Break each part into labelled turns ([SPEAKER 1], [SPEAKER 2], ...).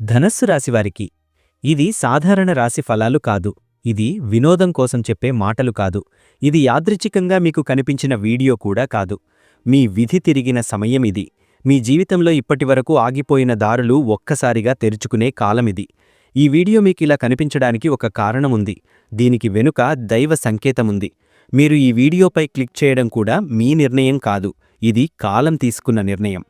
[SPEAKER 1] ధనస్సు రాశివారికి ఇది సాధారణ రాశి ఫలాలు కాదు. ఇది వినోదం కోసం చెప్పే మాటలు కాదు. ఇది యాదృచ్ఛికంగా మీకు కనిపించిన వీడియో కూడా కాదు. మీ విధి తిరిగిన సమయం ఇది. మీ జీవితంలో ఇప్పటివరకు ఆగిపోయిన దారులు ఒక్కసారిగా తెరుచుకునే కాలమిది. ఈ వీడియో మీకిలా కనిపించడానికి ఒక కారణముంది. దీనికి వెనుక దైవ సంకేతముంది. మీరు ఈ వీడియోపై క్లిక్ చేయడం కూడా మీ నిర్ణయం కాదు. ఇది కాలం తీసుకున్న నిర్ణయం.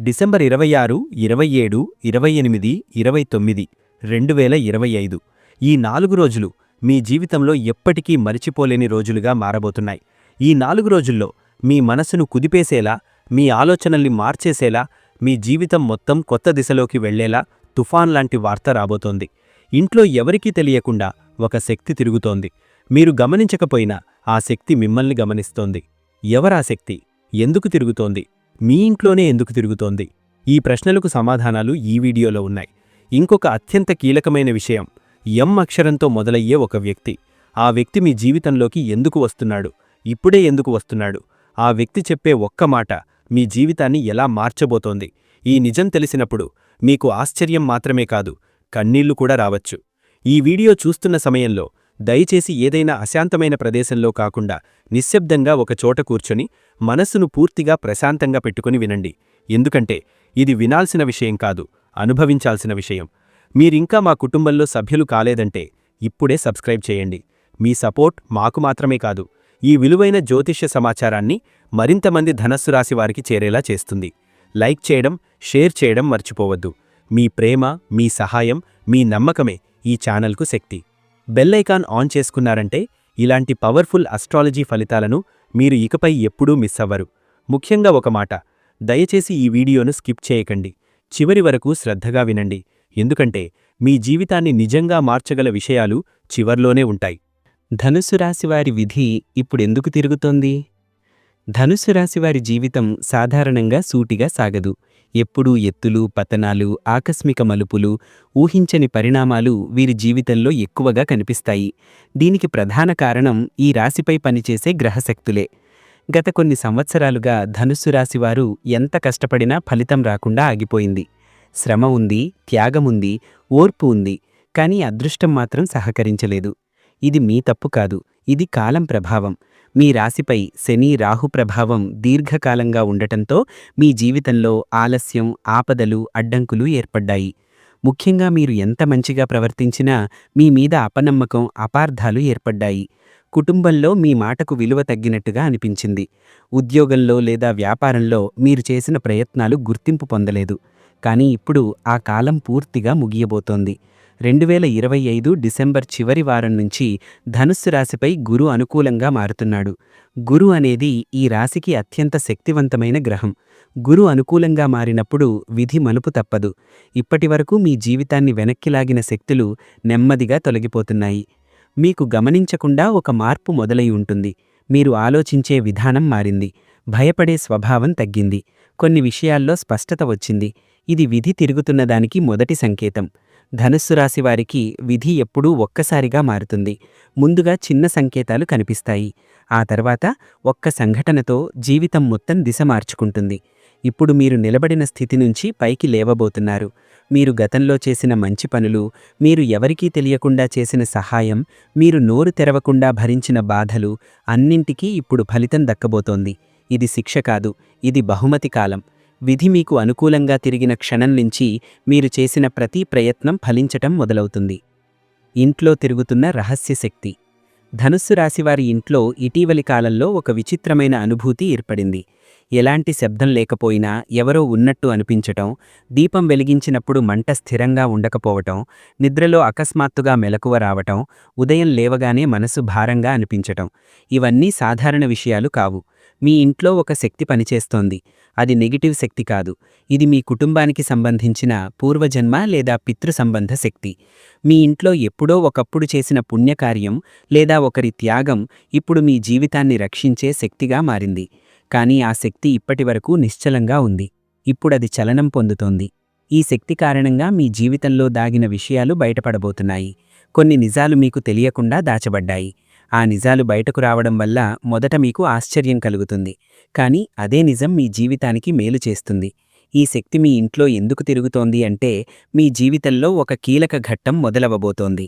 [SPEAKER 1] డిసెంబర్ ఇరవై ఆరు ఇరవై ఏడు ఇరవై ఎనిమిది ఇరవై తొమ్మిది రెండు వేల ఇరవై ఐదు. ఈ నాలుగు రోజులు మీ జీవితంలో ఎప్పటికీ మరిచిపోలేని రోజులుగా మారబోతున్నాయి. ఈ నాలుగు రోజుల్లో మీ మనసును కుదిపేసేలా మీ ఆలోచనల్ని మార్చేసేలా మీ జీవితం మొత్తం కొత్త దిశలోకి వెళ్ళేలా తుఫాన్ లాంటి వార్త రాబోతోంది. ఇంట్లో ఎవరికీ తెలియకుండా ఒక శక్తి తిరుగుతోంది. మీరు గమనించకపోయినా ఆ శక్తి మిమ్మల్ని గమనిస్తోంది. ఎవరా శక్తి? ఎందుకు తిరుగుతోంది? మీ ఇంట్లోనే ఎందుకు తిరుగుతోంది? ఈ ప్రశ్నలకు సమాధానాలు ఈ వీడియోలో ఉన్నాయి. ఇంకొక అత్యంత కీలకమైన విషయం ఎం అక్షరంతో మొదలయ్యే ఒక వ్యక్తి. ఆ వ్యక్తి మీ జీవితంలోకి ఎందుకు వస్తున్నాడు? ఇప్పుడే ఎందుకు వస్తున్నాడు? ఆ వ్యక్తి చెప్పే ఒక్క మాట మీ జీవితాన్ని ఎలా మార్చబోతోంది? ఈ నిజం తెలిసినప్పుడు మీకు ఆశ్చర్యం మాత్రమే కాదు కన్నీళ్ళు కూడా రావచ్చు. ఈ వీడియో చూస్తున్న సమయంలో దయచేసి ఏదైనా అశాంతమైన ప్రదేశంలో కాకుండా నిశ్శబ్దంగా ఒక చోట కూర్చొని మనస్సును పూర్తిగా ప్రశాంతంగా పెట్టుకుని వినండి. ఎందుకంటే ఇది వినాల్సిన విషయం కాదు అనుభవించాల్సిన విషయం. మీరింకా మా కుటుంబంలో సభ్యులు కాలేదంటే ఇప్పుడే సబ్స్క్రైబ్ చేయండి. మీ సపోర్ట్ మాకు మాత్రమే కాదు ఈ విలువైన జ్యోతిష్య సమాచారాన్ని మరింతమంది ధనస్సు రాశి వారికి చేరేలా చేస్తుంది. లైక్ చేయడం షేర్ చేయడం మర్చిపోవద్దు. మీ ప్రేమ మీ సహాయం మీ నమ్మకమే ఈ ఛానల్కు శక్తి. బెల్ ఐకాన్ ఆన్ చేసుకున్నారంటే ఇలాంటి పవర్ఫుల్ అస్ట్రాలజీ ఫలితాలను మీరు ఇకపై ఎప్పుడూ మిస్ అవ్వరు. ముఖ్యంగా ఒక మాట దయచేసి ఈ వీడియోను స్కిప్ చేయకండి. చివరి వరకు శ్రద్ధగా వినండి. ఎందుకంటే మీ జీవితాన్ని నిజంగా మార్చగల విషయాలు చివర్లోనే ఉంటాయి. ధనుస్సు రాశివారి విధి ఇప్పుడెందుకు తిరుగుతోంది? ధనుస్సు రాశివారి జీవితం సాధారణంగా సూటిగా సాగదు. ఎప్పుడూ ఎత్తులు పతనాలు ఆకస్మిక మలుపులు ఊహించని పరిణామాలు వీరి జీవితంలో ఎక్కువగా కనిపిస్తాయి. దీనికి ప్రధాన కారణం ఈ రాశిపై పనిచేసే గ్రహశక్తులే. గత కొన్ని సంవత్సరాలుగా ధనుస్సు రాశివారు ఎంత కష్టపడినా ఫలితం రాకుండా ఆగిపోయింది. శ్రమ ఉంది త్యాగముంది ఓర్పు ఉంది కానీ అదృష్టం మాత్రం సహకరించలేదు. ఇది మీ తప్పు కాదు ఇది కాలం ప్రభావం. మీ రాశిపై శని రాహు ప్రభావం దీర్ఘకాలంగా ఉండటంతో మీ జీవితంలో ఆలస్యం ఆపదలు అడ్డంకులు ఏర్పడ్డాయి. ముఖ్యంగా మీరు ఎంత మంచిగా ప్రవర్తించినా మీ మీద అపనమ్మకం అపార్థాలు ఏర్పడ్డాయి. కుటుంబంలో మీ మాటకు విలువ తగ్గినట్టుగా అనిపించింది. ఉద్యోగంలో లేదా వ్యాపారంలో మీరు చేసిన ప్రయత్నాలు గుర్తింపు పొందలేదు. కానీ ఇప్పుడు ఆ కాలం పూర్తిగా ముగియబోతోంది. రెండు వేల ఇరవై ఐదు డిసెంబర్ చివరి వారం నుంచి ధనుస్సు రాశిపై గురు అనుకూలంగా మారుతున్నాడు. గురు అనేది ఈ రాశికి అత్యంత శక్తివంతమైన గ్రహం. గురు అనుకూలంగా మారినప్పుడు విధి మలుపు తప్పదు. ఇప్పటివరకు మీ జీవితాన్ని వెనక్కిలాగిన శక్తులు నెమ్మదిగా తొలగిపోతున్నాయి. మీకు గమనించకుండా ఒక మార్పు మొదలై ఉంటుంది. మీరు ఆలోచించే విధానం మారింది. భయపడే స్వభావం తగ్గింది. కొన్ని విషయాల్లో స్పష్టత వచ్చింది. ఇది విధి తిరుగుతున్నదానికి మొదటి సంకేతం. ధనుస్సు రాశి వారికి విధి ఎప్పుడూ ఒక్కసారిగా మారుతుంది. ముందుగా చిన్న సంకేతాలు కనిపిస్తాయి. ఆ తర్వాత ఒక్క సంఘటనతో జీవితం మొత్తం దిశ మార్చుకుంటుంది. ఇప్పుడు మీరు నిలబడిన స్థితి నుంచి పైకి లేవబోతున్నారు. మీరు గతంలో చేసిన మంచి పనులు మీరు ఎవరికీ తెలియకుండా చేసిన సహాయం మీరు నోరు తెరవకుండా భరించిన బాధలు అన్నింటికీ ఇప్పుడు ఫలితం దక్కబోతోంది. ఇది శిక్ష కాదు ఇది బహుమతి కాలం. విధి మీకు అనుకూలంగా తిరిగిన క్షణం నుంచి మీరు చేసిన ప్రతి ప్రయత్నం ఫలించటం మొదలవుతుంది. ఇంట్లో తిరుగుతున్న రహస్య శక్తి. ధనుస్సు రాశివారి ఇంట్లో ఇటీవలి కాలంలో ఒక విచిత్రమైన అనుభూతి ఏర్పడింది. ఎలాంటి శబ్దం లేకపోయినా ఎవరో ఉన్నట్టు అనిపించటం దీపం వెలిగించినప్పుడు మంట స్థిరంగా ఉండకపోవటం నిద్రలో అకస్మాత్తుగా మెలకువ రావటం ఉదయం లేవగానే మనసు భారంగా అనిపించటం ఇవన్నీ సాధారణ విషయాలు కావు. మీ ఇంట్లో ఒక శక్తి పనిచేస్తోంది. అది నెగిటివ్ శక్తి కాదు. ఇది మీ కుటుంబానికి సంబంధించిన పూర్వజన్మ లేదా పితృ సంబంధ శక్తి. మీ ఇంట్లో ఎప్పుడో ఒకప్పుడు చేసిన పుణ్యకార్యం లేదా ఒకరి త్యాగం ఇప్పుడు మీ జీవితాన్ని రక్షించే శక్తిగా మారింది. కానీ ఆ శక్తి ఇప్పటివరకు నిశ్చలంగా ఉంది. ఇప్పుడది చలనం పొందుతోంది. ఈ శక్తి కారణంగా మీ జీవితంలో దాగిన విషయాలు బయటపడబోతున్నాయి. కొన్ని నిజాలు మీకు తెలియకుండా దాచబడ్డాయి. ఆ నిజాలు బయటకు రావడం వల్ల మొదట మీకు ఆశ్చర్యం కలుగుతుంది. కానీ అదే నిజం మీ జీవితానికి మేలు చేస్తుంది. ఈ శక్తి మీ ఇంట్లో ఎందుకు తిరుగుతోంది అంటే మీ జీవితంలో ఒక కీలక ఘట్టం మొదలవబోతోంది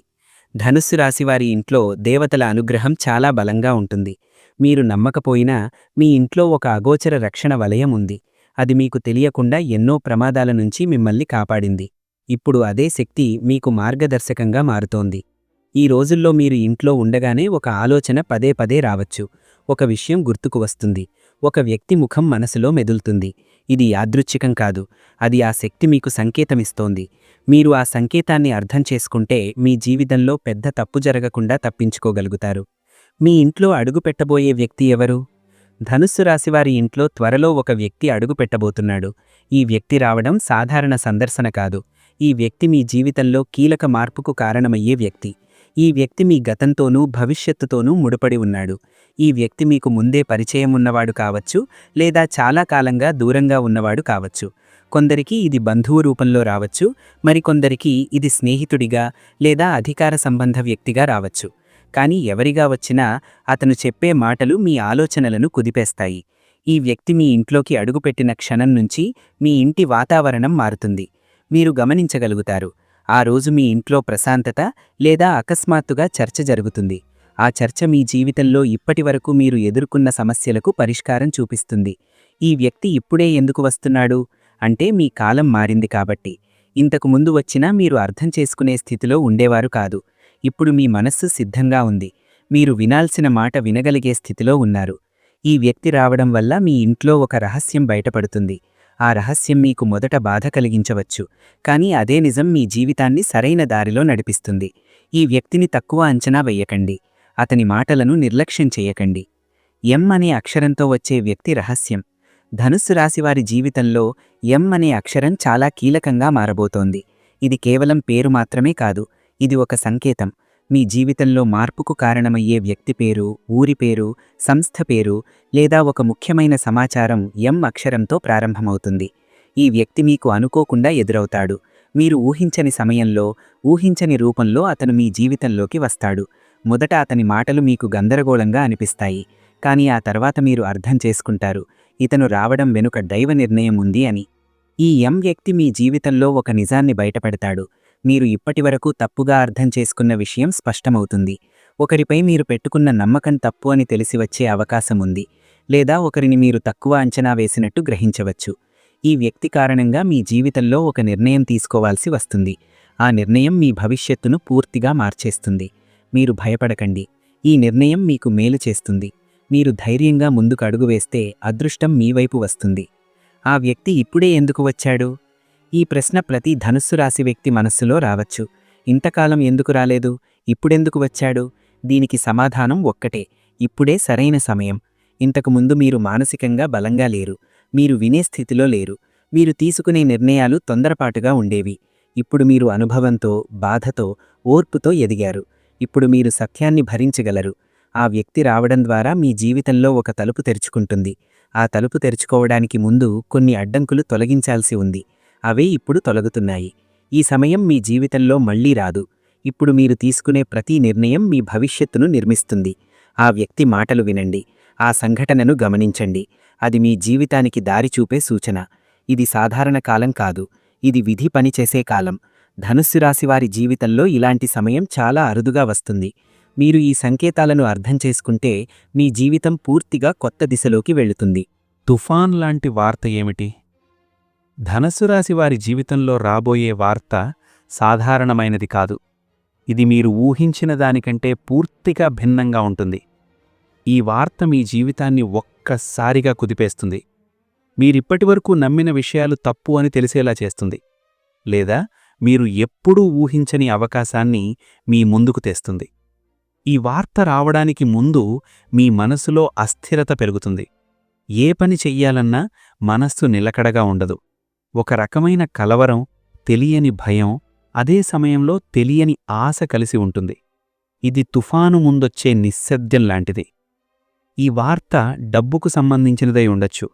[SPEAKER 1] ధనుస్సు రాశివారి ఇంట్లో దేవతల అనుగ్రహం చాలా బలంగా ఉంటుంది. మీరు నమ్మకపోయినా మీ ఇంట్లో ఒక అగోచర రక్షణ వలయం ఉంది. అది మీకు తెలియకుండా ఎన్నో ప్రమాదాల నుంచి మిమ్మల్ని కాపాడింది. ఇప్పుడు అదే శక్తి మీకు మార్గదర్శకంగా మారుతోంది. ఈ రోజుల్లో మీరు ఇంట్లో ఉండగానే ఒక ఆలోచన పదే పదే రావచ్చు. ఒక విషయం గుర్తుకు వస్తుంది. ఒక వ్యక్తి ముఖం మనసులో మెదులుతుంది. ఇది యాదృచ్ఛికం కాదు. అది ఆ శక్తి మీకు సంకేతమిస్తోంది. మీరు ఆ సంకేతాన్ని అర్థం చేసుకుంటే మీ జీవితంలో పెద్ద తప్పు జరగకుండా తప్పించుకోగలుగుతారు. మీ ఇంట్లో అడుగు పెట్టబోయే వ్యక్తి ఎవరు? ధనుస్సు రాశివారి ఇంట్లో త్వరలో ఒక వ్యక్తి అడుగు పెట్టబోతున్నాడు. ఈ వ్యక్తి రావడం సాధారణ సందర్శన కాదు. ఈ వ్యక్తి మీ జీవితంలో కీలక మార్పుకు కారణమయ్యే వ్యక్తి. ఈ వ్యక్తి మీ గతంతోనూ భవిష్యత్తుతోనూ ముడిపడి ఉన్నాడు. ఈ వ్యక్తి మీకు ముందే పరిచయం ఉన్నవాడు కావచ్చు లేదా చాలా కాలంగా దూరంగా ఉన్నవాడు కావచ్చు. కొందరికి ఇది బంధువు రూపంలో రావచ్చు మరికొందరికి ఇది స్నేహితుడిగా లేదా అధికార సంబంధ వ్యక్తిగా రావచ్చు. కానీ ఎవరిగా వచ్చినా అతను చెప్పే మాటలు మీ ఆలోచనలను కుదిపేస్తాయి. ఈ వ్యక్తి మీ ఇంట్లోకి అడుగుపెట్టిన క్షణం నుంచి మీ ఇంటి వాతావరణం మారుతుంది. మీరు గమనించగలుగుతారు. ఆ రోజు మీ ఇంట్లో ప్రశాంతత లేదా అకస్మాత్తుగా చర్చ జరుగుతుంది. ఆ చర్చ మీ జీవితంలో ఇప్పటివరకు మీరు ఎదుర్కొన్న సమస్యలకు పరిష్కారం చూపిస్తుంది. ఈ వ్యక్తి ఇప్పుడే ఎందుకు వస్తున్నాడు? అంటే మీ కాలం మారింది కాబట్టి. ఇంతకు ముందు వచ్చినా మీరు అర్థం చేసుకునే స్థితిలో ఉండేవారు కాదు. ఇప్పుడు మీ మనస్సు సిద్ధంగా ఉంది. మీరు వినాల్సిన మాట వినగలిగే స్థితిలో ఉన్నారు. ఈ వ్యక్తి రావడం వల్ల మీ ఇంట్లో ఒక రహస్యం బయటపడుతుంది. ఆ రహస్యం మీకు మొదట బాధ కలిగించవచ్చు. కానీ అదే నిజం మీ జీవితాన్ని సరైన దారిలో నడిపిస్తుంది. ఈ వ్యక్తిని తక్కువ అంచనా వెయ్యకండి అతని మాటలను నిర్లక్ష్యం చేయకండి. ఎం అనే అక్షరంతో వచ్చే వ్యక్తి రహస్యం. ధనుస్సు రాశివారి జీవితంలో ఎం అనే అక్షరం చాలా కీలకంగా మారబోతోంది. ఇది కేవలం పేరు మాత్రమే కాదు ఇది ఒక సంకేతం. మీ జీవితంలో మార్పుకు కారణమయ్యే వ్యక్తి పేరు ఊరి పేరు సంస్థ పేరు లేదా ఒక ముఖ్యమైన సమాచారం ఎం అక్షరంతో ప్రారంభమవుతుంది. ఈ వ్యక్తి మీకు అనుకోకుండా ఎదురవుతాడు. మీరు ఊహించని సమయంలో ఊహించని రూపంలో అతను మీ జీవితంలోకి వస్తాడు. మొదట అతని మాటలు మీకు గందరగోళంగా అనిపిస్తాయి. కానీ ఆ తర్వాత మీరు అర్థం చేసుకుంటారు. ఇతను రావడం వెనుక దైవ నిర్ణయం ఉంది అని. ఈ ఎం వ్యక్తి మీ జీవితంలో ఒక నిజాన్ని బయటపెడతాడు. మీరు ఇప్పటివరకు తప్పుగా అర్థం చేసుకున్న విషయం స్పష్టమవుతుంది. ఒకరిపై మీరు పెట్టుకున్న నమ్మకం తప్పు అని తెలిసి వచ్చే అవకాశం ఉంది. లేదా ఒకరిని మీరు తక్కువ అంచనా వేసినట్టు గ్రహించవచ్చు. ఈ వ్యక్తి కారణంగా మీ జీవితంలో ఒక నిర్ణయం తీసుకోవాల్సి వస్తుంది. ఆ నిర్ణయం మీ భవిష్యత్తును పూర్తిగా మార్చేస్తుంది. మీరు భయపడకండి. ఈ నిర్ణయం మీకు మేలు చేస్తుంది. మీరు ధైర్యంగా ముందుకు అడుగు వేస్తే అదృష్టం మీ వైపు వస్తుంది. ఆ వ్యక్తి ఇప్పుడే ఎందుకు వచ్చాడు? ఈ ప్రశ్న ప్రతి ధనుస్సు రాశి వ్యక్తి మనస్సులో రావచ్చు. ఇంతకాలం ఎందుకు రాలేదు? ఇప్పుడెందుకు వచ్చాడు? దీనికి సమాధానం ఒక్కటే. ఇప్పుడే సరైన సమయం. ఇంతకుముందు మీరు మానసికంగా బలంగా లేరు. మీరు వినే స్థితిలో లేరు. మీరు తీసుకునే నిర్ణయాలు తొందరపాటుగా ఉండేవి. ఇప్పుడు మీరు అనుభవంతో బాధతో ఓర్పుతో ఎదిగారు. ఇప్పుడు మీరు సత్యాన్ని భరించగలరు. ఆ వ్యక్తి రావడం ద్వారా మీ జీవితంలో ఒక తలుపు తెరుచుకుంటుంది. ఆ తలుపు తెరుచుకోవడానికి ముందు కొన్ని అడ్డంకులు తొలగించాల్సి ఉంది. అవే ఇప్పుడు తొలగుతున్నాయి. ఈ సమయం మీ జీవితంలో మళ్ళీ రాదు. ఇప్పుడు మీరు తీసుకునే ప్రతి నిర్ణయం మీ భవిష్యత్తును నిర్మిస్తుంది. ఆ వ్యక్తి మాటలు వినండి. ఆ సంఘటనను గమనించండి. అది మీ జీవితానికి దారి చూపే సూచన. ఇది సాధారణ కాలం కాదు. ఇది విధి పనిచేసే కాలం. ధనుస్సు రాశివారి జీవితంలో ఇలాంటి సమయం చాలా అరుదుగా వస్తుంది. మీరు ఈ సంకేతాలను అర్థం చేసుకుంటే మీ జీవితం పూర్తిగా కొత్త దిశలోకి వెళుతుంది.
[SPEAKER 2] తుఫాన్ లాంటి వార్త ఏమిటి? ధనస్సు రాశి వారి జీవితంలో రాబోయే వార్త సాధారణమైనది కాదు. ఇది మీరు ఊహించిన దానికంటే పూర్తిగా భిన్నంగా ఉంటుంది. ఈ వార్త మీ జీవితాన్ని ఒక్కసారిగా కుదిపేస్తుంది. మీరిప్పటివరకు నమ్మిన విషయాలు తప్పు అని తెలిసేలా చేస్తుంది. లేదా మీరు ఎప్పుడూ ఊహించని అవకాశాన్ని మీ ముందుకు తెస్తుంది. ఈ వార్త రావడానికి ముందు మీ మనసులో అస్థిరత పెరుగుతుంది. ఏ పని చెయ్యాలన్నా మనస్సు నిలకడగా ఉండదు. ఒక రకమైన కలవరం తెలియని భయం అదే సమయంలో తెలియని ఆశ కలిసి ఉంటుంది. ఇది తుఫాను ముందొచ్చే నిశ్శబ్దం లాంటిది. ఈ వార్త డబ్బుకు సంబంధించినదై ఉండొచ్చు.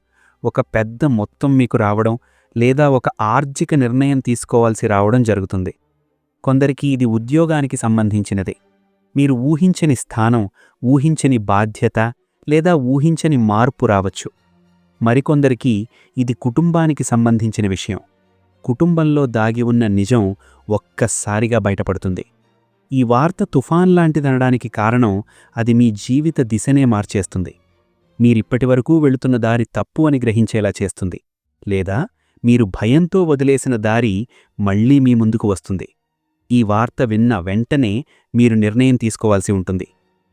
[SPEAKER 2] ఒక పెద్ద మొత్తం మీకు రావడం లేదా ఒక ఆర్జిక నిర్ణయం తీసుకోవాల్సి రావడం జరుగుతుంది. కొందరికి ఇది ఉద్యోగానికి సంబంధించినది. మీరు ఊహించని స్థానం ఊహించని బాధ్యత లేదా ఊహించని మార్పు రావచ్చు. మరికొందరికి ఇది కుటుంబానికి సంబంధించిన విషయం. కుటుంబంలో దాగి ఉన్న నిజం ఒక్కసారిగా బయటపడుతుంది. ఈ వార్త తుఫాన్ లాంటిదనడానికి కారణం అది మీ జీవిత దిశనే మార్చేస్తుంది. మీరిప్పటివరకు వెళుతున్న దారి తప్పు అని గ్రహించేలా చేస్తుంది. లేదా మీరు భయంతో వదిలేసిన దారి మళ్ళీ మీ ముందుకు వస్తుంది. ఈ వార్త విన్న వెంటనే మీరు నిర్ణయం తీసుకోవాల్సి ఉంటుంది.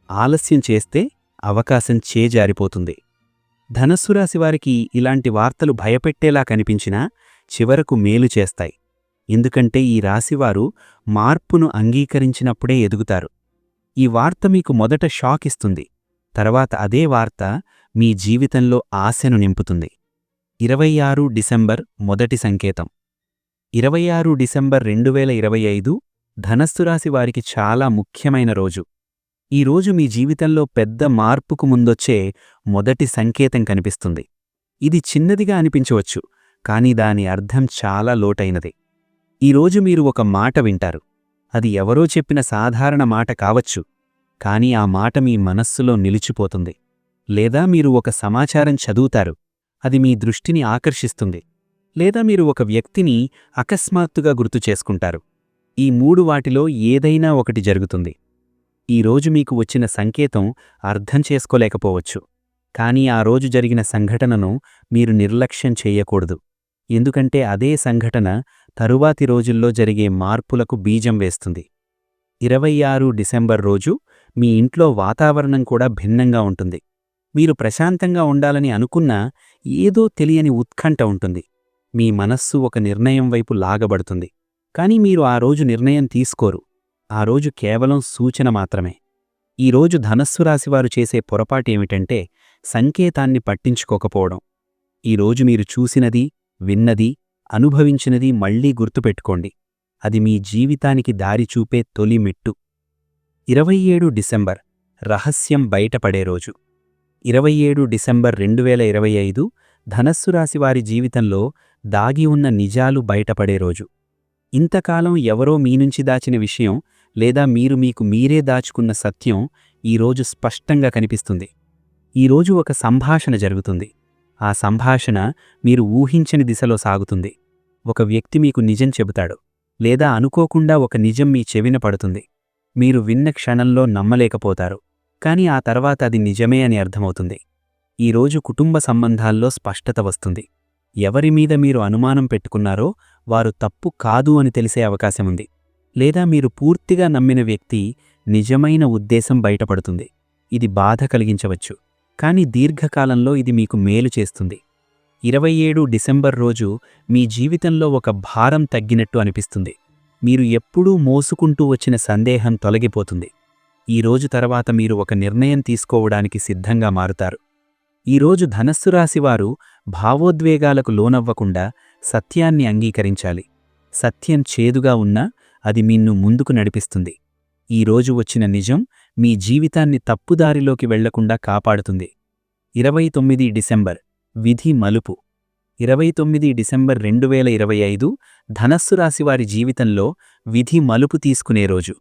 [SPEAKER 2] ఆలస్యం చేస్తే అవకాశం చేజారిపోతుంది. ధనస్సురాశి వారికి ఇలాంటి వార్తలు భయపెట్టేలా కనిపించినా చివరకు మేలు చేస్తాయి. ఎందుకంటే ఈ రాశివారు మార్పును అంగీకరించినప్పుడే ఎదుగుతారు. ఈ వార్త మీకు మొదట షాక్ ఇస్తుంది. తర్వాత అదే వార్త మీ జీవితంలో ఆశను నింపుతుంది. ఇరవై ఆరు డిసెంబర్ మొదటి సంకేతం. ఇరవై ఆరు డిసెంబర్ రెండు వేల ఇరవై ఐదు ధనస్సు రాశి వారికి చాలా ముఖ్యమైన రోజు. ఈ రోజు మీ జీవితంలో పెద్ద మార్పుకు ముందొచ్చే మొదటి సంకేతం కనిపిస్తుంది. ఇది చిన్నదిగా అనిపించవచ్చు కానీ దాని అర్థం చాలా లోటైనది. ఈరోజు మీరు ఒక మాట వింటారు. అది ఎవరో చెప్పిన సాధారణ మాట కావచ్చు కానీ ఆ మాట మీ మనస్సులో నిలిచిపోతుంది. లేదా మీరు ఒక సమాచారం చదువుతారు అది మీ దృష్టిని ఆకర్షిస్తుంది. లేదా మీరు ఒక వ్యక్తిని అకస్మాత్తుగా గుర్తు చేసుకుంటారు. ఈ మూడు వాటిలో ఏదైనా ఒకటి జరుగుతుంది. ఈరోజు మీకు వచ్చిన సంకేతం అర్థం చేసుకోలేకపోవచ్చు. కానీ ఆ రోజు జరిగిన సంఘటనను మీరు నిర్లక్ష్యం చెయ్యకూడదు ఎందుకంటే అదే సంఘటన తరువాతి రోజుల్లో జరిగే మార్పులకు బీజం వేస్తుంది. ఇరవై ఆరు డిసెంబర్ రోజు మీ ఇంట్లో వాతావరణం కూడా భిన్నంగా ఉంటుంది. మీరు ప్రశాంతంగా ఉండాలని అనుకున్నా ఏదో తెలియని ఉత్కంఠ ఉంటుంది. మీ మనస్సు ఒక నిర్ణయం వైపు లాగబడుతుంది. కాని మీరు ఆ రోజు నిర్ణయం తీసుకోరు. ఆ రోజు కేవలం సూచన మాత్రమే. ఈరోజు ధనస్సు రాశివారు చేసే పొరపాటేమిటంటే సంకేతాన్ని పట్టించుకోకపోవడం. ఈరోజు మీరు చూసినది విన్నది అనుభవించినది మళ్ళీ గుర్తుపెట్టుకోండి. అది మీ జీవితానికి దారి చూపే తొలి మిట్టు. ఇరవై ఏడు డిసెంబర్ రహస్యం బయటపడే రోజు. ఇరవై ఏడు డిసెంబర్ రెండు వేల ఇరవై ఐదు ధనస్సు రాశివారి జీవితంలో దాగి ఉన్న నిజాలు బయటపడే రోజు. ఇంతకాలం ఎవరో మీనుంచి దాచిన విషయం లేదా మీరు మీకు మీరే దాచుకున్న సత్యం ఈరోజు స్పష్టంగా కనిపిస్తుంది. ఈరోజు ఒక సంభాషణ జరుగుతుంది. ఆ సంభాషణ మీరు ఊహించని దిశలో సాగుతుంది. ఒక వ్యక్తి మీకు నిజం చెబుతాడు. లేదా అనుకోకుండా ఒక నిజం మీ చెవిన పడుతుంది. మీరు విన్న క్షణంలో నమ్మలేకపోతారు. కాని ఆ తర్వాత అది నిజమే అని అర్థమవుతుంది. ఈరోజు కుటుంబ సంబంధాల్లో స్పష్టత వస్తుంది. ఎవరి మీద మీరు అనుమానం పెట్టుకున్నారో వారు తప్పు కాదు అని తెలిసే అవకాశముంది లేదా మీరు పూర్తిగా నమ్మిన వ్యక్తి నిజమైన ఉద్దేశం బయటపడుతుంది. ఇది బాధ కలిగించవచ్చు. కానీ దీర్ఘకాలంలో ఇది మీకు మేలు చేస్తుంది. ఇరవై ఏడు డిసెంబర్ రోజు మీ జీవితంలో ఒక భారం తగ్గినట్టు అనిపిస్తుంది. మీరు ఎప్పుడూ మోసుకుంటూ వచ్చిన సందేహం తొలగిపోతుంది. ఈ రోజు తర్వాత మీరు ఒక నిర్ణయం తీసుకోవడానికి సిద్ధంగా మారుతారు. ఈరోజు ధనస్సు రాశివారు భావోద్వేగాలకు లోనవ్వకుండా సత్యాన్ని అంగీకరించాలి. సత్యం చేదుగా ఉన్నా అది మిన్ను ముందుకు నడిపిస్తుంది. ఈరోజు వచ్చిన నిజం మీ జీవితాన్ని తప్పుదారిలోకి వెళ్ళకుండా కాపాడుతుంది. ఇరవై తొమ్మిది డిసెంబర్ విధి మలుపు. ఇరవై తొమ్మిది డిసెంబర్ రెండు వేల ఇరవై ఐదు ధనస్సు రాశివారి జీవితంలో విధి మలుపు తీసుకునే రోజు.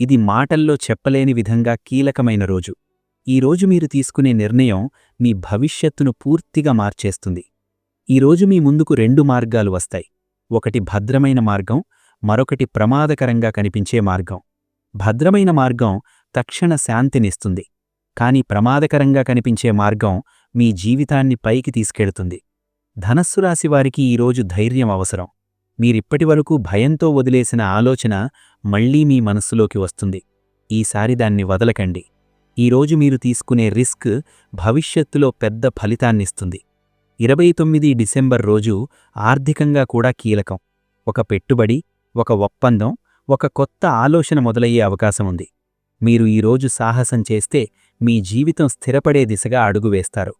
[SPEAKER 2] ఇది మాటల్లో చెప్పలేని విధంగా కీలకమైన రోజు. ఈరోజు మీరు తీసుకునే నిర్ణయం మీ భవిష్యత్తును పూర్తిగా మార్చేస్తుంది. ఈరోజు మీ ముందుకు రెండు మార్గాలు వస్తాయి. ఒకటి భద్రమైన మార్గం మరొకటి ప్రమాదకరంగా కనిపించే మార్గం. భద్రమైన మార్గం తక్షణ శాంతినిస్తుంది. కాని ప్రమాదకరంగా కనిపించే మార్గం మీ జీవితాన్ని పైకి తీసుకెళ్తుంది. ధనస్సు రాశివారికి ఈరోజు ధైర్యం అవసరం. మీరిప్పటివరకు భయంతో వదిలేసిన ఆలోచన మళ్ళీ మీ మనస్సులోకి వస్తుంది. ఈసారి దాన్ని వదలకండి. ఈరోజు మీరు తీసుకునే రిస్క్ భవిష్యత్తులో పెద్ద ఫలితాన్నిస్తుంది. ఇరవై తొమ్మిది డిసెంబర్ రోజు ఆర్థికంగా కూడా కీలకం. ఒక పెట్టుబడి ఒక ఒప్పందం ఒక కొత్త ఆలోచన మొదలయ్యే అవకాశముంది మీరు ఈరోజు సాహసం చేస్తే మీ జీవితం స్థిరపడే దిశగా అడుగు వేస్తారు.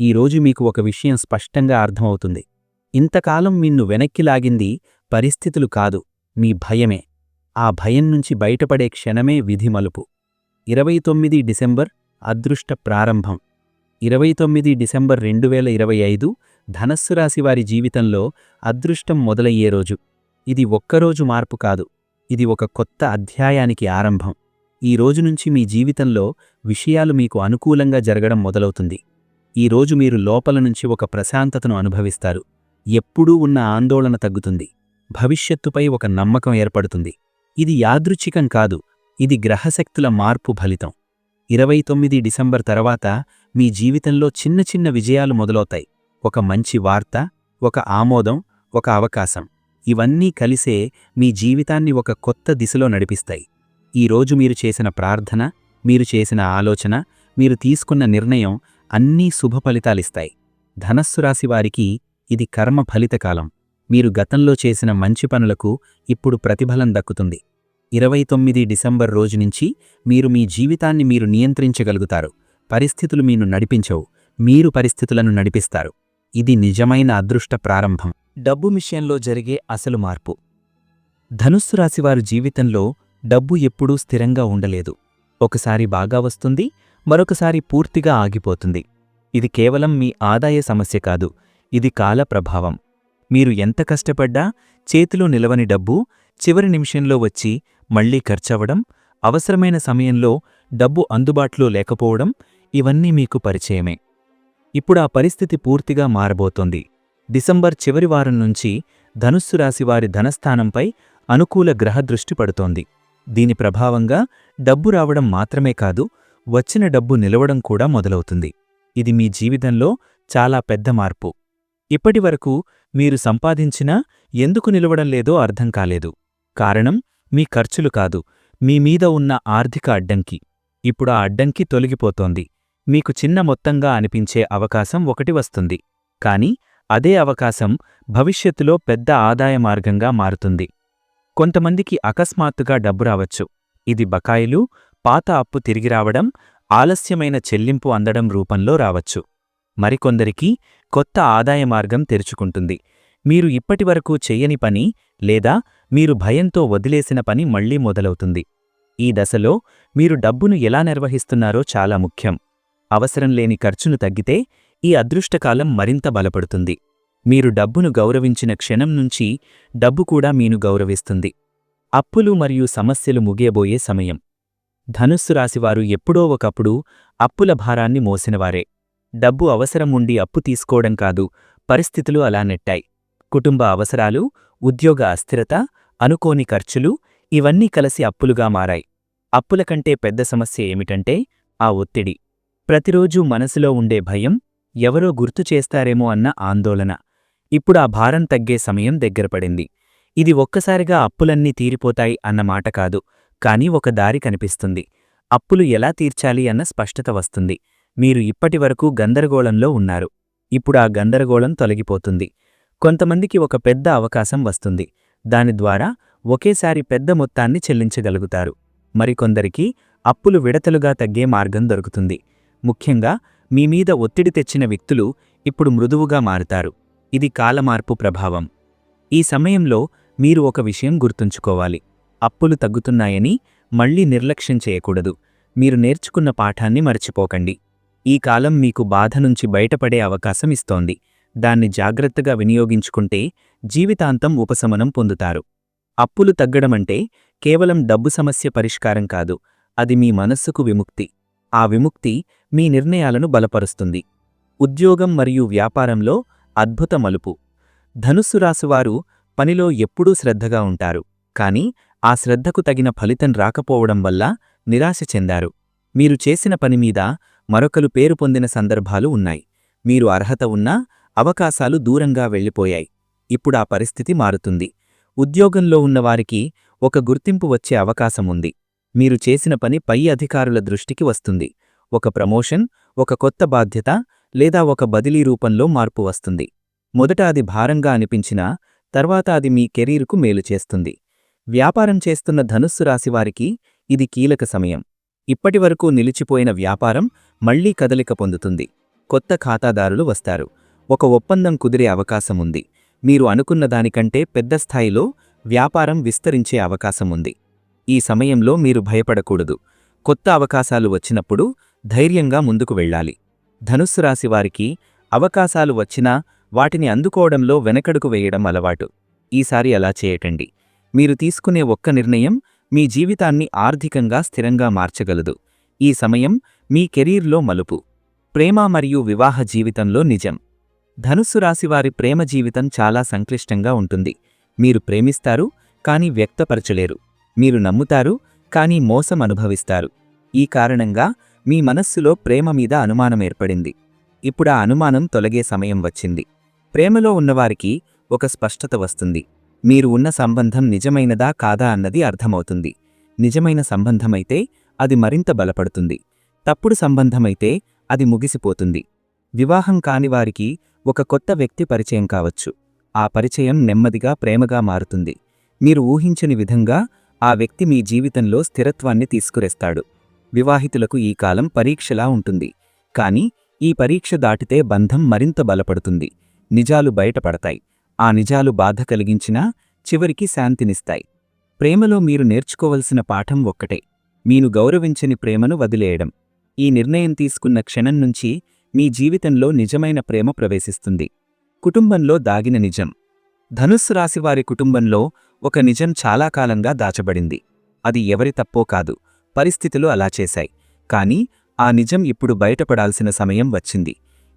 [SPEAKER 2] ఈరోజు మీకు ఒక విషయం స్పష్టంగా అర్థమవుతుంది. ఇంతకాలం నిన్ను వెనక్కి లాగింది పరిస్థితులు కాదు మీ భయమే. ఆ భయం నుంచి బయటపడే క్షణమే విధి మలుపు. ఇరవై తొమ్మిది డిసెంబర్ అదృష్ట ప్రారంభం. ఇరవై తొమ్మిది డిసెంబర్ రెండు వేల ఇరవై ఐదు ధనస్సు రాశివారి జీవితంలో అదృష్టం మొదలయ్యే రోజు. ఇది ఒక్కరోజు మార్పు కాదు. ఇది ఒక కొత్త అధ్యాయానికి ఆరంభం. ఈ రోజు నుంచి మీ జీవితంలో విషయాలు మీకు అనుకూలంగా జరగడం మొదలవుతుంది. ఈరోజు మీరు లోపల నుంచి ఒక ప్రశాంతతను అనుభవిస్తారు. ఎప్పుడూ ఉన్న ఆందోళన తగ్గుతుంది. భవిష్యత్తుపై ఒక నమ్మకం ఏర్పడుతుంది. ఇది యాదృచ్ఛికం కాదు. ఇది గ్రహశక్తుల మార్పు ఫలితం. ఇరవై తొమ్మిది డిసెంబర్ తర్వాత మీ జీవితంలో చిన్న చిన్న విజయాలు మొదలవుతాయి. ఒక మంచి వార్త ఒక ఆమోదం ఒక అవకాశం. ఇవన్నీ కలిసే మీ జీవితాన్ని ఒక కొత్త దిశలో నడిపిస్తాయి. ఈరోజు మీరు చేసిన ప్రార్థన మీరు చేసిన ఆలోచన మీరు తీసుకున్న నిర్ణయం అన్నీ శుభ ఫలితాలిస్తాయి. ధనస్సు రాశి వారికి ఇది కర్మ ఫలితకాలం. మీరు గతంలో చేసిన మంచి పనులకు ఇప్పుడు ప్రతిఫలం దక్కుతుంది. ఇరవై తొమ్మిది డిసెంబర్ రోజు నుంచి మీరు మీ జీవితాన్ని మీరు నియంత్రించగలుగుతారు. పరిస్థితులు మీను నడిపించవు. మీరు పరిస్థితులను నడిపిస్తారు. ఇది నిజమైన అదృష్ట ప్రారంభం. డబ్బు విషయంలో జరిగే అసలు మార్పు. ధనుస్సు రాశివారు జీవితంలో డబ్బు ఎప్పుడూ స్థిరంగా ఉండలేదు. ఒకసారి బాగా వస్తుంది మరొకసారి పూర్తిగా ఆగిపోతుంది. ఇది కేవలం మీ ఆదాయ సమస్య కాదు ఇది కాల ప్రభావం. మీరు ఎంత కష్టపడ్డా చేతిలో నిలవని డబ్బు చివరి నిమిషంలో వచ్చి మళ్ళీ ఖర్చవడం అవసరమైన సమయంలో డబ్బు అందుబాటులో లేకపోవడం ఇవన్నీ మీకు పరిచయమే. ఇప్పుడు ఆ పరిస్థితి పూర్తిగా మారబోతోంది. డిసెంబర్ చివరి వారం నుంచి ధనుస్సు రాశివారి ధనస్థానంపై అనుకూల గ్రహదృష్టి పడుతోంది. దీని ప్రభావంగా డబ్బు రావడం మాత్రమే కాదు వచ్చిన డబ్బు నిలవడం కూడా మొదలవుతుంది. ఇది మీ జీవితంలో చాలా పెద్ద మార్పు. ఇప్పటివరకు మీరు సంపాదించినా ఎందుకు నిలవడం లేదో అర్థం కాలేదు. కారణం మీ ఖర్చులు కాదు మీ మీద ఉన్న ఆర్థిక అడ్డంకి. ఇప్పుడు ఆ అడ్డంకి తొలగిపోతోంది. మీకు చిన్న మొత్తంగా అనిపించే అవకాశం ఒకటి వస్తుంది. కాని అదే అవకాశం భవిష్యత్తులో పెద్ద ఆదాయ మార్గంగా మారుతుంది. కొంతమందికి అకస్మాత్తుగా డబ్బు రావచ్చు. ఇది బకాయిలు పాత అప్పు తిరిగి రావడం ఆలస్యమైన చెల్లింపు అందడం రూపంలో రావచ్చు. మరికొందరికి కొత్త ఆదాయ మార్గం తెరుచుకుంటుంది. మీరు ఇప్పటివరకు చెయ్యని పని లేదా మీరు భయంతో వదిలేసిన పని మళ్ళీ మొదలవుతుంది. ఈ దశలో మీరు డబ్బును ఎలా నిర్వహిస్తున్నారో చాలా ముఖ్యం. అవసరం లేని ఖర్చును తగ్గితే ఈ అదృష్టకాలం మరింత బలపడుతుంది. మీరు డబ్బును గౌరవించిన క్షణం నుంచి డబ్బు కూడా మీను గౌరవిస్తుంది. అప్పులు మరియు సమస్యలు ముగియబోయే సమయం. ధనుస్సు రాశివారు ఎప్పుడో ఒకప్పుడు అప్పుల భారాన్ని మోసినవారే. డబ్బు అవసరం ఉండి అప్పు తీసుకోవడం కాదు పరిస్థితులు అలా నెట్టాయి. కుటుంబ అవసరాలు ఉద్యోగ అస్థిరత అనుకోని ఖర్చులు ఇవన్నీ కలిసి అప్పులుగా మారాయి. అప్పుల కంటే పెద్ద సమస్య ఏమిటంటే ఆ ఒత్తిడి. ప్రతిరోజూ మనసులో ఉండే భయం ఎవరో గుర్తు చేస్తారేమో అన్న ఆందోళన. ఇప్పుడు ఆ భారం తగ్గే సమయం దగ్గరపడింది ఇది ఒక్కసారిగా అప్పులన్నీ తీరిపోతాయి అన్న మాట కాదు కాని ఒక దారి కనిపిస్తుంది. అప్పులు ఎలా తీర్చాలి అన్న స్పష్టత వస్తుంది. మీరు ఇప్పటివరకు గందరగోళంలో ఉన్నారు. ఇప్పుడు ఆ గందరగోళం తొలగిపోతుంది. కొంతమందికి ఒక పెద్ద అవకాశం వస్తుంది. దాని ద్వారా ఒకేసారి పెద్ద మొత్తాన్ని చెల్లించగలుగుతారు. మరికొందరికి అప్పులు విడతలుగా తగ్గే మార్గం దొరుకుతుంది. ముఖ్యంగా మీ మీద ఒత్తిడి తెచ్చిన వ్యక్తులు ఇప్పుడు మృదువుగా మారుతారు. ఇది కాలమార్పు ప్రభావం. ఈ సమయంలో మీరు ఒక విషయం గుర్తుంచుకోవాలి. అప్పులు తగ్గుతున్నాయని మళ్ళీ నిర్లక్ష్యం చేయకూడదు. మీరు నేర్చుకున్న పాఠాన్ని మర్చిపోకండి. ఈ కాలం మీకు బాధ నుంచి బయటపడే అవకాశం ఇస్తోంది. దాన్ని జాగ్రత్తగా వినియోగించుకుంటే జీవితాంతం ఉపశమనం పొందుతారు. అప్పులు తగ్గడమంటే కేవలం డబ్బు సమస్య పరిష్కారం కాదు. అది మీ మనస్సుకు విముక్తి. ఆ విముక్తి మీ నిర్ణయాలను బలపరుస్తుంది. ఉద్యోగం మరియు వ్యాపారంలో అద్భుత మలుపు. ధనుస్సు రాశివారు పనిలో ఎప్పుడూ శ్రద్ధగా ఉంటారు. కాని ఆ శ్రద్ధకు తగిన ఫలితం రాకపోవడం వల్ల నిరాశ చెందారు. మీరు చేసిన పనిమీద మరొకరు పేరు పొందిన సందర్భాలు ఉన్నాయి. మీరు అర్హత ఉన్నా అవకాశాలు దూరంగా వెళ్ళిపోయాయి. ఇప్పుడా పరిస్థితి మారుతుంది. ఉద్యోగంలో ఉన్నవారికి ఒక గుర్తింపు వచ్చే అవకాశముంది మీరు చేసిన పని పై అధికారుల దృష్టికి వస్తుంది. ఒక ప్రమోషన్ ఒక కొత్త బాధ్యత లేదా ఒక బదిలీ రూపంలో మార్పు వస్తుంది. మొదట అది భారంగా అనిపించినా తర్వాత అది మీ కెరీర్కు మేలు చేస్తుంది. వ్యాపారం చేస్తున్న ధనుస్సు రాశివారికి ఇది కీలక సమయం. ఇప్పటివరకు నిలిచిపోయిన వ్యాపారం మళ్ళీ కదలిక పొందుతుంది. కొత్త ఖాతాదారులు వస్తారు. ఒక ఒప్పందం కుదిరే అవకాశముంది మీరు అనుకున్న దానికంటే పెద్ద స్థాయిలో వ్యాపారం విస్తరించే అవకాశముంది ఈ సమయంలో మీరు భయపడకూడదు. కొత్త అవకాశాలు వచ్చినప్పుడు ధైర్యంగా ముందుకు వెళ్ళాలి. ధనుస్సు రాశివారికి అవకాశాలు వచ్చినా వాటిని అందుకోవడంలో వెనకడుకు వేయడం అలవాటు. ఈసారి అలా చేయటండి మీరు తీసుకునే ఒక్క నిర్ణయం మీ జీవితాన్ని ఆర్థికంగా స్థిరంగా మార్చగలదు. ఈ సమయం మీ కెరీర్లో మలుపు. ప్రేమ మరియు వివాహ జీవితంలో నిజం. ధనుస్సు రాశివారి ప్రేమ జీవితం చాలా సంక్లిష్టంగా ఉంటుంది. మీరు ప్రేమిస్తారు కానీ వ్యక్తపరచలేరు. మీరు నమ్ముతారు కానీ మోసం అనుభవిస్తారు. ఈ కారణంగా మీ మనస్సులో ప్రేమ మీద అనుమానం ఏర్పడింది. ఇప్పుడా అనుమానం తొలగే సమయం వచ్చింది. ప్రేమలో ఉన్నవారికి ఒక స్పష్టత వస్తుంది. మీరు ఉన్న సంబంధం నిజమైనదా కాదా అన్నది అర్థమవుతుంది. నిజమైన సంబంధమైతే అది మరింత బలపడుతుంది. తప్పుడు సంబంధమైతే అది ముగిసిపోతుంది. వివాహం కానివారికి ఒక కొత్త వ్యక్తి పరిచయం కావచ్చు. ఆ పరిచయం నెమ్మదిగా ప్రేమగా మారుతుంది. మీరు ఊహించని విధంగా ఆ వ్యక్తి మీ జీవితంలో స్థిరత్వాన్ని తీసుకురేస్తాడు. వివాహితులకు ఈ కాలం పరీక్షలా ఉంటుంది. కాని ఈ పరీక్ష దాటితే బంధం మరింత బలపడుతుంది. నిజాలు బయటపడతాయి. ఆ నిజాలు బాధ కలిగించినా చివరికి శాంతినిస్తాయి. ప్రేమలో మీరు నేర్చుకోవలసిన పాఠం ఒక్కటే. మీను గౌరవించని ప్రేమను వదిలేయడం. ఈ నిర్ణయం తీసుకున్న క్షణం నుంచి మీ జీవితంలో నిజమైన ప్రేమ ప్రవేశిస్తుంది. కుటుంబంలో దాగిన నిజం. ధనుస్సు రాశివారి కుటుంబంలో ఒక నిజం చాలా కాలంగా దాచబడింది. అది ఎవరి తప్పో కాదు. పరిస్థితులు అలా చేశాయి. కాని ఆ నిజం ఇప్పుడు బయటపడాల్సిన సమయం వచ్చింది.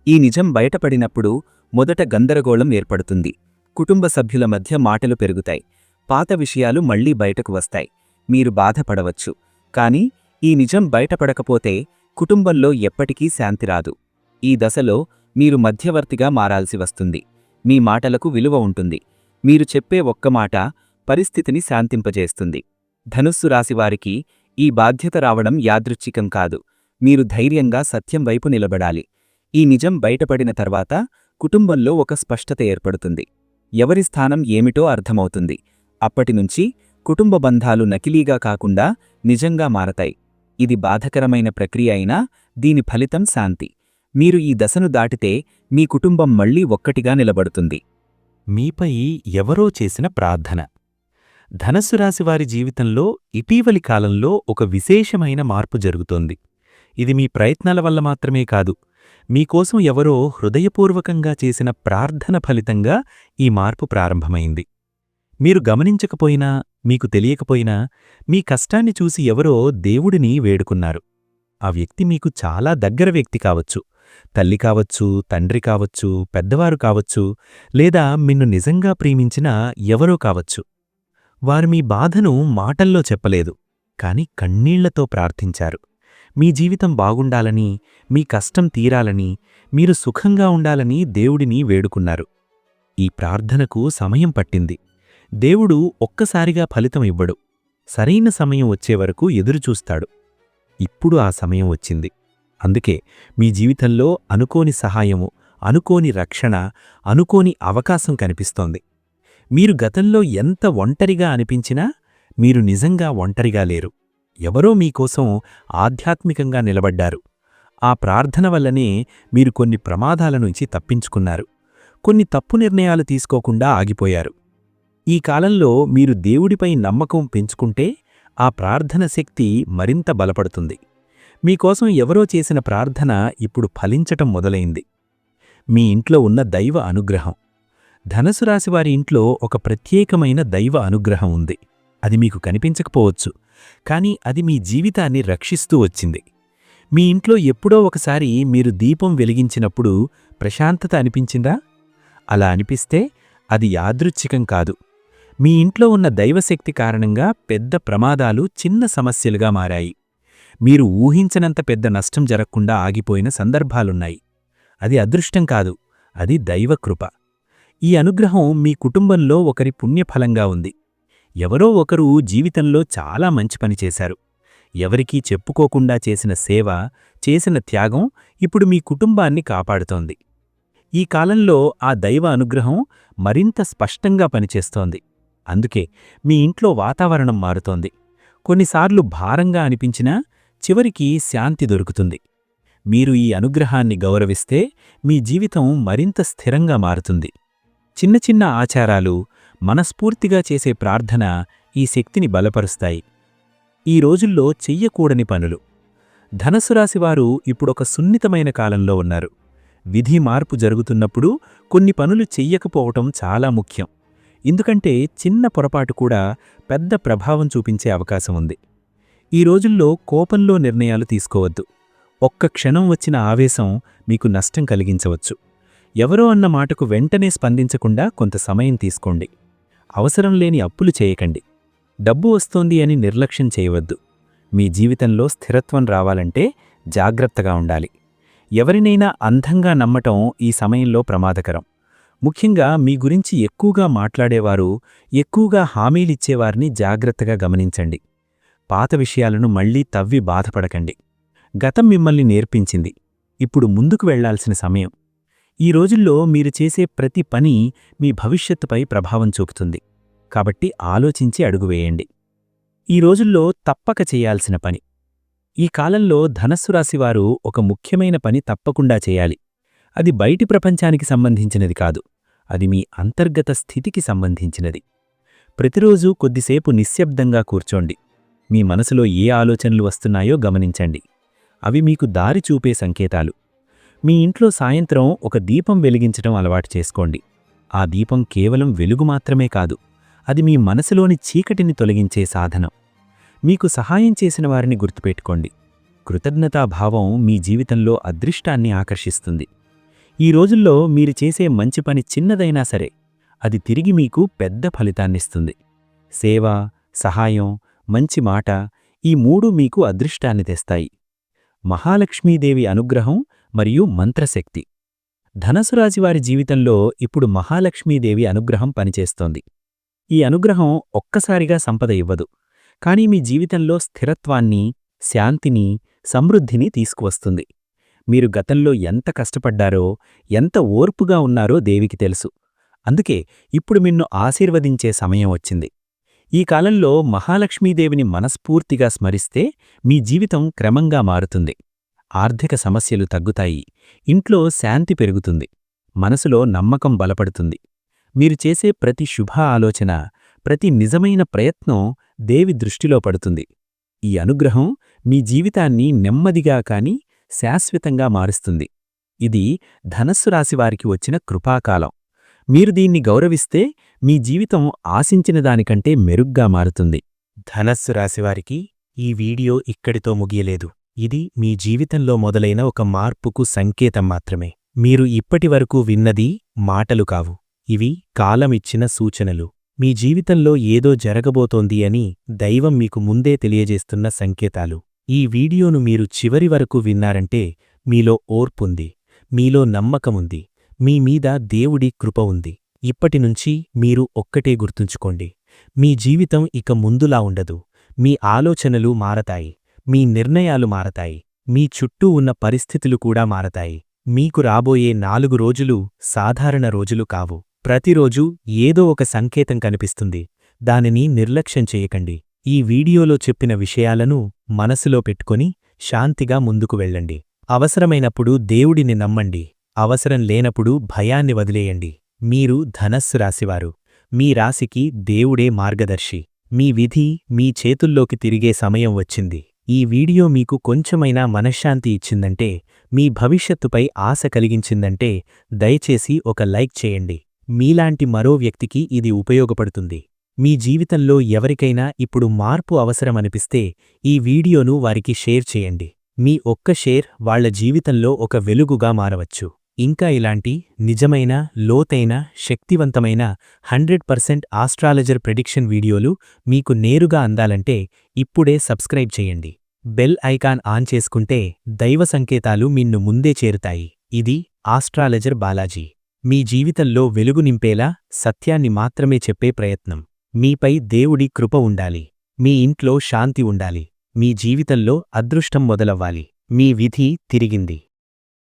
[SPEAKER 2] ఈ నిజం బయటపడినప్పుడు మొదట గందరగోళం ఏర్పడుతుంది. కుటుంబ సభ్యుల మధ్య మాటలు పెరుగుతాయి. పాత విషయాలు మళ్ళీ బయటకు వస్తాయి. మీరు బాధపడవచ్చు. కాని ఈ నిజం బయటపడకపోతే కుటుంబంలో ఎప్పటికీ శాంతి రాదు. ఈ దశలో మీరు మధ్యవర్తిగా మారాల్సి వస్తుంది. మీ మాటలకు విలువ ఉంటుంది. మీరు చెప్పే ఒక్క మాట పరిస్థితిని శాంతింపజేస్తుంది. ధనుస్సు రాశివారికి ఈ బాధ్యత రావడం యాదృచ్ఛికం కాదు. మీరు ధైర్యంగా సత్యం వైపు నిలబడాలి. ఈ నిజం బయటపడిన తర్వాత కుటుంబంలో ఒక స్పష్టత ఏర్పడుతుంది. ఎవరి స్థానం ఏమిటో అర్థమవుతుంది. అప్పటినుంచి కుటుంబ బంధాలు నకిలీగా కాకుండా నిజంగా మారతాయి. ఇది బాధకరమైన ప్రక్రియ అయినా దీని ఫలితం శాంతి. మీరు ఈ దశను దాటితే మీ కుటుంబం మళ్ళీ ఒక్కటిగా నిలబడుతుంది.
[SPEAKER 1] మీపై ఎవరో చేసిన ప్రార్థన. ధనస్సు రాశివారి జీవితంలో ఇటీవలి కాలంలో ఒక విశేషమైన మార్పు జరుగుతోంది. ఇది మీ ప్రయత్నాల వల్ల మాత్రమే కాదు మీకోసం ఎవరో హృదయపూర్వకంగా చేసిన ప్రార్థన ఫలితంగా ఈ మార్పు ప్రారంభమైంది. మీరు గమనించకపోయినా మీకు తెలియకపోయినా మీ కష్టాన్ని చూసి ఎవరో దేవుడిని వేడుకున్నారు. ఆ వ్యక్తి మీకు చాలా దగ్గర వ్యక్తి కావచ్చు. తల్లి కావచ్చు తండ్రి కావచ్చు పెద్దవారు కావచ్చు లేదా మిన్ను నిజంగా ప్రేమించిన ఎవరో కావచ్చు. వారు మీ బాధను మాటల్లో చెప్పలేదు కాని కన్నీళ్ళతో ప్రార్థించారు. మీ జీవితం బాగుండాలని మీ కష్టం తీరాలని మీరు సుఖంగా ఉండాలని దేవుడిని వేడుకున్నారు. ఈ ప్రార్థనకు సమయం పట్టింది. దేవుడు ఒక్కసారిగా ఫలితం ఇవ్వడు. సరైన సమయం వచ్చే వరకు ఎదురుచూస్తాడు. ఇప్పుడు ఆ సమయం వచ్చింది. అందుకే మీ జీవితంలో అనుకోని సహాయము అనుకోని రక్షణ అనుకోని అవకాశం కనిపిస్తోంది. మీరు గతంలో ఎంత ఒంటరిగా అనిపించినా మీరు నిజంగా ఒంటరిగా లేరు. ఎవరో మీకోసం ఆధ్యాత్మికంగా నిలబడ్డారు. ఆ ప్రార్థన వల్లనే మీరు కొన్ని ప్రమాదాల నుంచి తప్పించుకున్నారు. కొన్ని తప్పు నిర్ణయాలు తీసుకోకుండా ఆగిపోయారు. ఈ కాలంలో మీరు దేవుడిపై నమ్మకం పెంచుకుంటే ఆ ప్రార్థన శక్తి మరింత బలపడుతుంది. మీకోసం ఎవరో చేసిన ప్రార్థన ఇప్పుడు ఫలించటం మొదలైంది. మీ ఇంట్లో ఉన్న దైవ అనుగ్రహం. ధనసు రాశివారి ఇంట్లో ఒక ప్రత్యేకమైన దైవ అనుగ్రహం ఉంది. అది మీకు కనిపించకపోవచ్చు. కాని అది మీ జీవితాన్ని రక్షిస్తూ వచ్చింది. మీ ఇంట్లో ఎప్పుడో ఒకసారి మీరు దీపం వెలిగించినప్పుడు ప్రశాంతత అనిపించిందా? అలా అనిపిస్తే అది యాదృచ్ఛికం కాదు. మీ ఇంట్లో ఉన్న దైవశక్తి కారణంగా పెద్ద ప్రమాదాలు చిన్న సమస్యలుగా మారాయి. మీరు ఊహించనంత పెద్ద నష్టం జరగకుండా ఆగిపోయిన సందర్భాలున్నాయి. అది అదృష్టం కాదు. అది దైవకృప ఈ అనుగ్రహం మీ కుటుంబంలో ఒకరి పుణ్యఫలంగా ఉంది. ఎవరో ఒకరు జీవితంలో చాలా మంచి పని చేశారు. ఎవరికీ చెప్పుకోకుండా చేసిన సేవ చేసిన త్యాగం ఇప్పుడు మీ కుటుంబాన్ని కాపాడుతోంది. ఈ కాలంలో ఆ దైవ అనుగ్రహం మరింత స్పష్టంగా పనిచేస్తోంది. అందుకే మీ ఇంట్లో వాతావరణం మారుతోంది. కొన్నిసార్లు భారంగా అనిపించినా చివరికి శాంతి దొరుకుతుంది. మీరు ఈ అనుగ్రహాన్ని గౌరవిస్తే మీ జీవితం మరింత స్థిరంగా మారుతుంది. చిన్న చిన్న ఆచారాలు మనస్ఫూర్తిగా చేసే ప్రార్థన ఈ శక్తిని బలపరుస్తాయి. ఈ రోజుల్లో చెయ్యకూడని పనులు. ధనస్సు రాశివారు ఇప్పుడొక సున్నితమైన కాలంలో ఉన్నారు. విధి మార్పు జరుగుతున్నప్పుడు కొన్ని పనులు చెయ్యకపోవటం చాలా ముఖ్యం. ఎందుకంటే చిన్న పొరపాటు కూడా పెద్ద ప్రభావం చూపించే అవకాశం ఉంది. ఈ రోజుల్లో కోపంలో నిర్ణయాలు తీసుకోవద్దు.
[SPEAKER 2] ఒక్క క్షణం వచ్చిన ఆవేశం మీకు నష్టం కలిగించవచ్చు. ఎవరో అన్న మాటకు వెంటనే స్పందించకుండా కొంత సమయం తీసుకోండి. అవసరం లేని అప్పులు చేయకండి. డబ్బు వస్తోంది అని నిర్లక్ష్యం చేయవద్దు. మీ జీవితంలో స్థిరత్వం రావాలంటే జాగ్రత్తగా ఉండాలి. ఎవరినైనా అంధంగా నమ్మటం ఈ సమయంలో ప్రమాదకరం. ముఖ్యంగా మీ గురించి ఎక్కువగా మాట్లాడేవారు ఎక్కువగా హామీలిచ్చేవారిని జాగ్రత్తగా గమనించండి. పాత విషయాలను మళ్ళీ తవ్వి బాధపడకండి. గతం మిమ్మల్ని నేర్పించింది. ఇప్పుడు ముందుకు వెళ్ళాల్సిన సమయం. ఈ రోజుల్లో మీరు చేసే ప్రతి పని మీ భవిష్యత్తుపై ప్రభావం చూపుతుంది. కాబట్టి ఆలోచించి అడుగువేయండి ఈ రోజుల్లో తప్పక చేయాల్సిన పని. ఈ కాలంలో ధనస్సు రాశివారు ఒక ముఖ్యమైన పని తప్పకుండా చేయాలి. అది బయటి ప్రపంచానికి సంబంధించినది కాదు. అది మీ అంతర్గత స్థితికి సంబంధించినది. ప్రతిరోజూ కొద్దిసేపు నిశ్శబ్దంగా కూర్చోండి. మీ మనసులో ఏ ఆలోచనలు వస్తున్నాయో గమనించండి. అవి మీకు దారి చూపే సంకేతాలు. మీ ఇంట్లో సాయంత్రం ఒక దీపం వెలిగించడం అలవాటు చేసుకోండి. ఆ దీపం కేవలం వెలుగు మాత్రమే కాదు అది మీ మనసులోని చీకటిని తొలగించే సాధనం. మీకు సహాయం చేసిన వారిని గుర్తుపెట్టుకోండి. కృతజ్ఞతాభావం మీ జీవితంలో అదృష్టాన్ని ఆకర్షిస్తుంది. ఈ రోజుల్లో మీరు చేసే మంచి పని చిన్నదైనా సరే అది తిరిగి మీకు పెద్ద ఫలితాన్నిస్తుంది. సేవ సహాయం మంచి మాట ఈ మూడు మీకు అదృష్టాన్ని తెస్తాయి. మహాలక్ష్మీదేవి అనుగ్రహం మరియు మంత్రశక్తి. ధనసురాశివారి జీవితంలో ఇప్పుడు మహాలక్ష్మీదేవి అనుగ్రహం పనిచేస్తోంది. ఈ అనుగ్రహం ఒక్కసారిగా సంపద ఇవ్వదు. కానీ మీ జీవితంలో స్థిరత్వాన్ని శాంతిని సమృద్ధిని తీసుకువస్తుంది. మీరు గతంలో ఎంత కష్టపడ్డారో ఎంత ఓర్పుగా ఉన్నారో దేవికి తెలుసు. అందుకే ఇప్పుడు మిన్ను ఆశీర్వదించే సమయం వచ్చింది. ఈ కాలంలో మహాలక్ష్మీదేవిని మనస్ఫూర్తిగా స్మరిస్తే మీ జీవితం క్రమంగా మారుతుంది. ఆర్థిక సమస్యలు తగ్గుతాయి. ఇంట్లో శాంతి పెరుగుతుంది. మనసులో నమ్మకం బలపడుతుంది. మీరు చేసే ప్రతి శుభ ఆలోచన ప్రతి నిజమైన ప్రయత్నం దేవి దృష్టిలో పడుతుంది. ఈ అనుగ్రహం మీ జీవితాన్ని నెమ్మదిగా కాని శాశ్వతంగా మారుస్తుంది. ఇది ధనస్సు రాశివారికి వచ్చిన కృపాకాలం. మీరు దీన్ని గౌరవిస్తే మీ జీవితం ఆశించిన దానికంటే మెరుగ్గా మారుతుంది. ధనస్సు రాశివారికి ఈ వీడియో ఇక్కడితో ముగియలేదు. ఇది మీ జీవితంలో మొదలైన ఒక మార్పుకు సంకేతం మాత్రమే. మీరు ఇప్పటివరకు విన్నది మాటలు కావు. ఇవి కాలమిచ్చిన సూచనలు. మీ జీవితంలో ఏదో జరగబోతోంది అని దైవం మీకు ముందే తెలియజేస్తున్న సంకేతాలు. ఈ వీడియోను మీరు చివరి వరకు విన్నారంటే మీలో ఓర్పుంది. మీలో నమ్మకముంది. మీ మీద దేవుడి కృప ఉంది. ఇప్పటినుంచి మీరు ఒక్కటే గుర్తుంచుకోండి. మీ జీవితం ఇక ముందులా ఉండదు. మీ ఆలోచనలు మారతాయి. మీ నిర్ణయాలు మారతాయి. మీ చుట్టూ ఉన్న పరిస్థితులు కూడా మారతాయి. మీకు రాబోయే నాలుగు రోజులు సాధారణ రోజులు కావు. ప్రతిరోజూ ఏదో ఒక సంకేతం కనిపిస్తుంది. దానిని నిర్లక్ష్యం చేయకండి. ఈ వీడియోలో చెప్పిన విషయాలను మనసులో పెట్టుకొని శాంతిగా ముందుకు వెళ్ళండి. అవసరమైనప్పుడు దేవుడిని నమ్మండి. అవసరం లేనప్పుడు భయాన్ని వదిలేయండి. మీరు ధనస్సు రాశివారు. మీ రాశికి దేవుడే మార్గదర్శి. మీ విధి మీ చేతుల్లోకి తిరిగే సమయం వచ్చింది. ఈ వీడియో మీకు కొంచెమైనా మనశ్శాంతి ఇచ్చిందంటే మీ భవిష్యత్తుపై ఆశ కలిగించిందంటే దయచేసి ఒక లైక్ చేయండి. మీలాంటి మరో వ్యక్తికి ఇది ఉపయోగపడుతుంది. మీ జీవితంలో ఎవరికైనా ఇప్పుడు మార్పు అవసరమనిపిస్తే ఈ వీడియోను వారికి షేర్ చేయండి. మీ ఒక్క షేర్ వాళ్ళ జీవితంలో ఒక వెలుగుగా మారవచ్చు. ఇంకా ఇలాంటి నిజమైన లోతైన శక్తివంతమైన హండ్రెడ్ పర్సెంట్ ఆస్ట్రాలజర్ ప్రెడిక్షన్ వీడియోలు మీకు నేరుగా అందాలంటే ఇప్పుడే సబ్స్క్రైబ్ చేయండి. బెల్ ఐకాన్ ఆన్ చేసుకుంటే దైవ సంకేతాలు మిన్ను ముందే చేరుతాయి. ఇది ఆస్ట్రాలజర్ బాలాజీ. మీ జీవితంలో వెలుగు నింపేలా సత్యాన్ని మాత్రమే చెప్పే ప్రయత్నం. మీపై దేవుడి కృప ఉండాలి. మీ ఇంట్లో శాంతి ఉండాలి. మీ జీవితంలో అదృష్టం మొదలవ్వాలి. మీ విధి తిరిగింది.